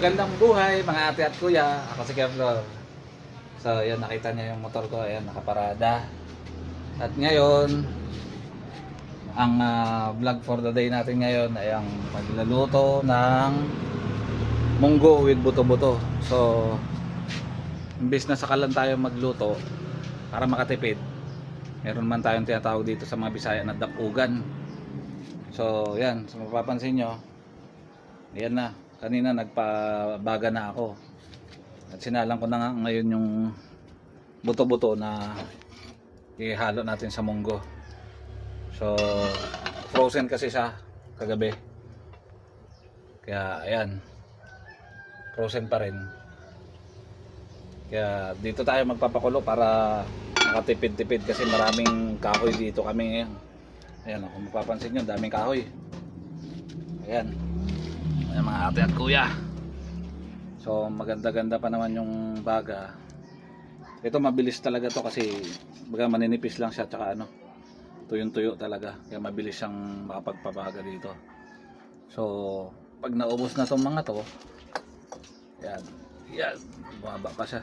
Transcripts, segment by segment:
Magandang buhay mga ate at kuya. Ako si Kevlor. So, yan nakita niya yung motor ko. Ayan, nakaparada. At ngayon, ang ah, vlog for the day natin ngayon ay ang pagluluto ng munggo with buto-buto. So, imbis na sakalan tayo magluto para makatipid, meron man tayong tinatawag dito sa mga Bisaya na dakugan. So, yan. So, mapapansin nyo, Ayan na. Kanina nagpabaga na ako. At sinalang ko na nga ngayon yung buto-buto na ihalo natin sa munggo. So, frozen kasi siya kagabi. Kaya, ayan. Frozen pa rin. Kaya, dito tayo magpapakulo para makatipid-tipid kasi maraming kahoy dito kami ngayon. Ayan, kung mapapansin nyo, daming kahoy. Ayan. Ayan mga ate at kuya. So maganda-ganda pa naman yung baga. Ito mabilis talaga to kasi baga maninipis lang siya tsaka ano tuyong-tuyo talaga. Kaya mabilis siyang makapagpabaga dito. So pag naubos na tong mga to, yan, yan, bumaba pa siya.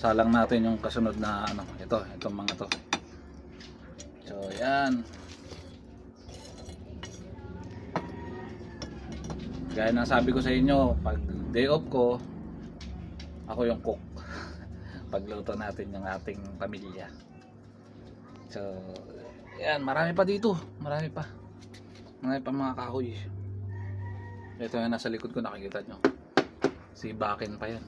Salang natin yung kasunod na ano, ito, itong mga to. So yan. Gaya ng sabi ko sa inyo, pag day off ko, ako yung cook. Pagluto natin yung ating pamilya. So, yan, marami pa dito. Marami pa. Marami pa mga kahoy. Ito yung nasa likod ko, nakikita nyo. Si Bakin pa yan.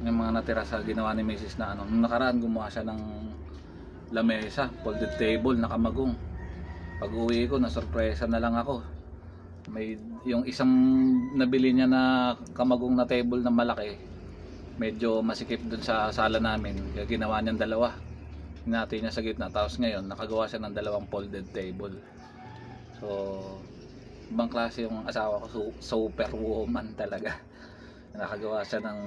Yung mga natira sa ginawa ni Mrs. na ano. Nung nakaraan, gumawa siya ng lamesa, folded table, nakamagong. Pag uwi ko, nasurpresa na lang ako may yung isang nabili niya na kamagong na table na malaki medyo masikip dun sa sala namin. Kaya ginawa niyang dalawa. Hinati niya sa gitna. Tapos ngayon nakagawa siya ng dalawang folded table. So ibang klase yung asawa ko. Su- superwoman talaga. Nakagawa siya ng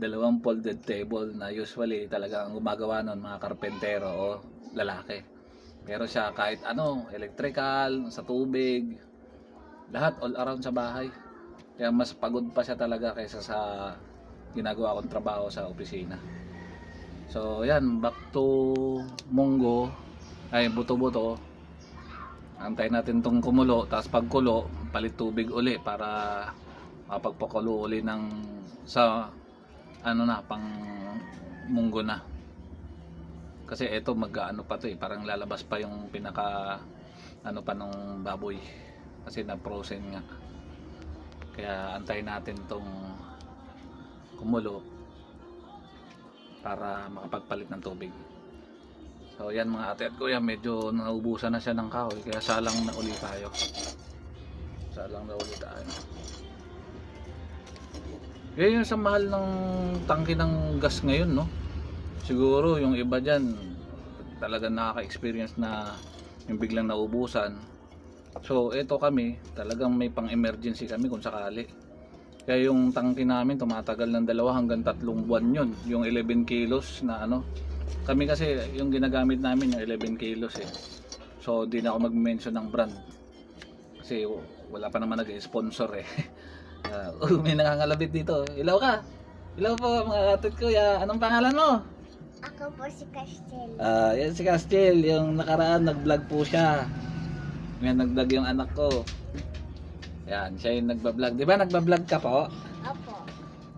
dalawang folded table na usually talaga ang gumagawa nun mga karpentero o lalaki. Pero siya kahit ano electrical sa tubig lahat all around sa bahay. Kaya mas pagod pa siya talaga kaysa sa ginagawa kong trabaho sa opisina. So, yan, back to munggo, ay buto-buto. Antayin natin tong kumulo, tapos pagkulo, palit tubig uli para mapagpakulo uli ng sa ano na, pang munggo na. Kasi ito mag-ano pa to eh, parang lalabas pa yung pinaka ano pa nung baboy kasi na-frozen nga. Kaya antayin natin tong kumulo para makapagpalit ng tubig. So yan mga ate at kuya medyo naubusan na siya ng kahoy kaya salang na uli tayo. Salang na uli tayo. Kaya sa mahal ng tangke ng gas ngayon no? Siguro yung iba dyan talaga nakaka-experience na yung biglang naubusan So, ito kami, talagang may pang-emergency kami kung sakali. Kaya yung tangke namin, tumatagal ng dalawa hanggang tatlong buwan yun. Yung 11 kilos na ano. Kami kasi, yung ginagamit namin, yung 11 kilos eh. So, di na ako mag-mention ng brand. Kasi wala pa naman nag-sponsor eh. Uh, may nangangalabit dito. Ilaw ka! Ilaw po mga katot ko. Ya. Anong pangalan mo? Ako po si Castel. Ah, yan si Castel, yung nakaraan nag-vlog po siya. Ngayon nag-vlog yung anak ko. Yan, siya yung nagba-vlog. Di ba nagba-vlog ka po? Opo.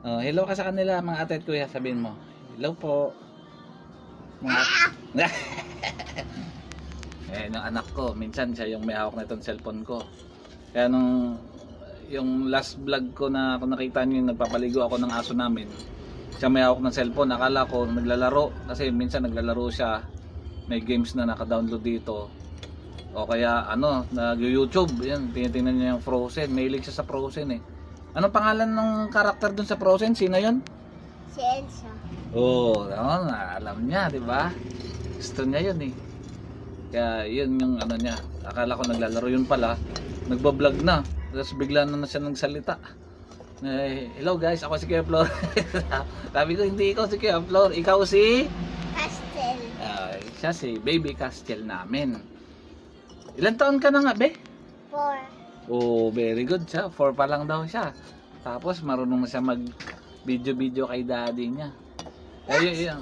Oh, hello ka sa kanila mga ate at kuya, sabihin mo. Hello po. Mga Eh, yung anak ko, minsan siya yung may hawak na itong cellphone ko. Kaya nung yung last vlog ko na kung nakita niyo yung nagpapaligo ako ng aso namin, siya may hawak ng cellphone, akala ko naglalaro kasi minsan naglalaro siya, may games na naka-download dito. O kaya ano, nag-YouTube, yan, tinitingnan niya yung Frozen, mahilig siya sa Frozen eh. Anong pangalan ng karakter dun sa Frozen? Sino yun? Si Elsa. Oo, oh, na, alam niya, di ba? Gusto niya yun eh. Kaya yun yung ano niya. Akala ko naglalaro yun pala. Nagbablog na. Tapos bigla na na siya nagsalita. Eh, hello guys, ako si Kuya Flor. Sabi ko, hindi ikaw si Kuya Flor. Ikaw si... Castel. Ah, siya si Baby Castel namin. Ilan taon ka na nga, be? Four. Oh, very good siya. 4 pa lang daw siya. Tapos marunong na siya mag video-video kay daddy niya. Eh, yun,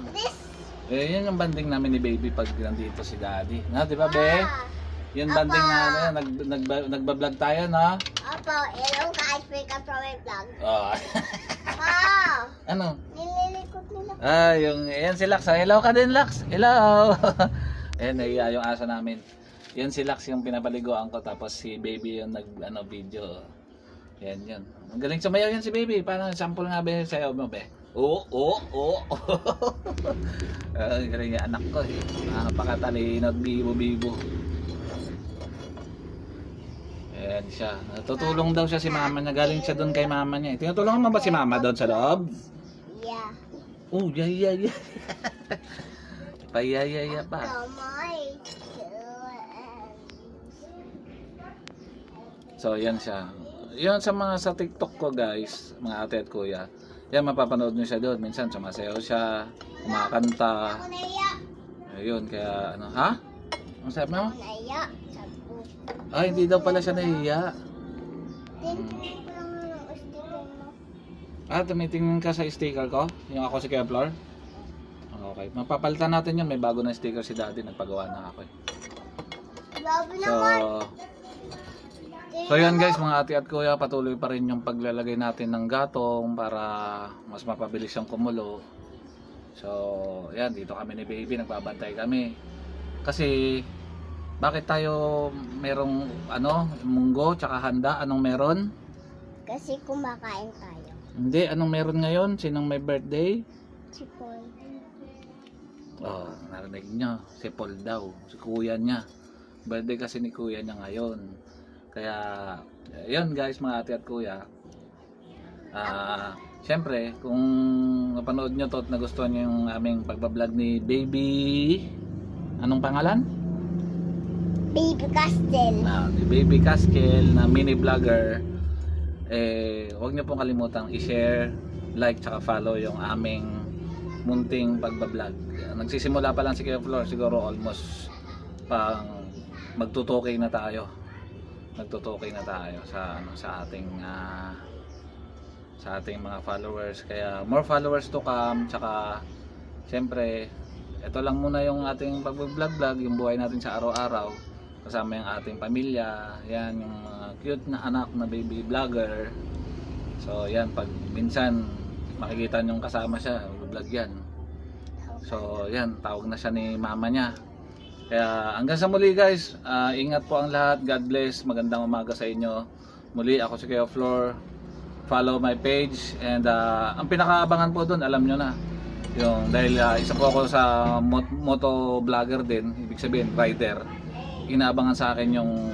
eh, yun yung banding namin ni baby pag nandito si daddy. Na, di ba, be? Ah. Yun banding na, ano, nag, nag, nagbablog tayo, no? Opo, hello guys, welcome to my vlog. Oh. Wow! ano? Nililikot nila. Ah, yung, ayan si Lax. Ah, Hello ka din, Lax. Hello. ayan, naiya yung aso namin. Yan si Lax yung pinapaliguan ko, tapos si Baby yung nag, ano, video. Yan, yun. Ang galing sumayaw yan si Baby. Parang sample nga ba sayaw mo, be? Oo, oo, oo. Ah, Ang galing yung anak ko. Eh. Napakatalino at bibo-bibo. Ayan siya. Natutulong daw siya si mama niya. Galing siya doon kay mama niya. Tinutulungan mo ba si mama doon sa loob? Yeah. Oh, yeah, yeah, yeah. Payayaya pa. Kamay. So, yan siya. Yun sa mga sa TikTok ko, guys, mga ate at kuya. Yan, mapapanood nyo siya doon. Minsan, sumasayaw siya, kumakanta. Ayun, kaya ano, ha? Ang sabi mo? Ay, hindi daw pala siya nahiya. Mo. Ah, tumitingin ka sa sticker ko? Yung ako si Kevlar? Okay. Mapapalitan natin yun. May bago na sticker si daddy. Nagpagawa na ako eh. So. So yan guys, mga ate at kuya, patuloy pa rin yung paglalagay natin ng gatong para mas mapabilis siyang kumulo. So, yan, dito kami ni baby, nagbabantay kami. Kasi, bakit tayo merong ano, munggo, tsaka handa, anong meron? Kasi kumakain tayo. Hindi, anong meron ngayon? Sinong may birthday? Si Paul. Oh, narinig niyo, si Paul daw, si kuya niya. Birthday kasi ni kuya niya ngayon. Kaya, yun guys, mga ate at kuya. Ah, Siyempre, kung napanood nyo to at nagustuhan nyo yung aming pagbablog ni Baby... Anong pangalan? Baby Castle. Na, ni Baby Caskel na mini vlogger. Eh, huwag nyo pong kalimutang i-share, like, tsaka follow yung aming munting pagbablog. Nagsisimula pa lang si Kuya Flor, siguro almost pang magtutukoy na tayo. Magtutukoy na tayo sa ano sa ating ah, sa ating mga followers. Kaya more followers to come, tsaka syempre ito lang muna yung ating pag-vlog-vlog, yung buhay natin sa araw-araw kasama yung ating pamilya, yan yung mga cute na anak na baby vlogger. So yan pag minsan makikita nyo kasama siya, vlog yan. So yan, tawag na siya ni mama niya. Kaya hanggang sa muli guys, ah, ingat po ang lahat. God bless. Magandang umaga sa inyo. Muli ako si Kuya Flor. Follow my page and ah, ang pinakaabangan po doon, alam nyo na. Yung dahil ah, isa po ako sa mot- moto vlogger din, ibig sabihin rider. Inaabangan sa akin yung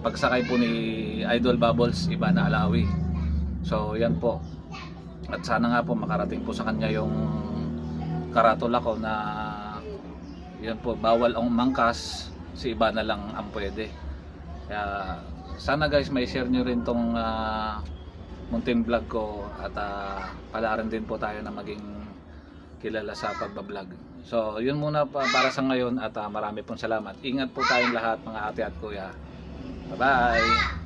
pagsakay po ni Idol Bubbles, iba na Alawi. So yan po. At sana nga po makarating po sa kanya yung karatula ko na yan po, bawal ang mangkas, si iba na lang ang pwede. Kaya sana guys may share nyo rin tong ah, munting vlog ko at uh, palaran din po tayo na maging kilala sa pagbablog. So yun muna pa, para sa ngayon at ah, marami pong salamat. Ingat po tayong lahat mga ate at kuya. Bye bye!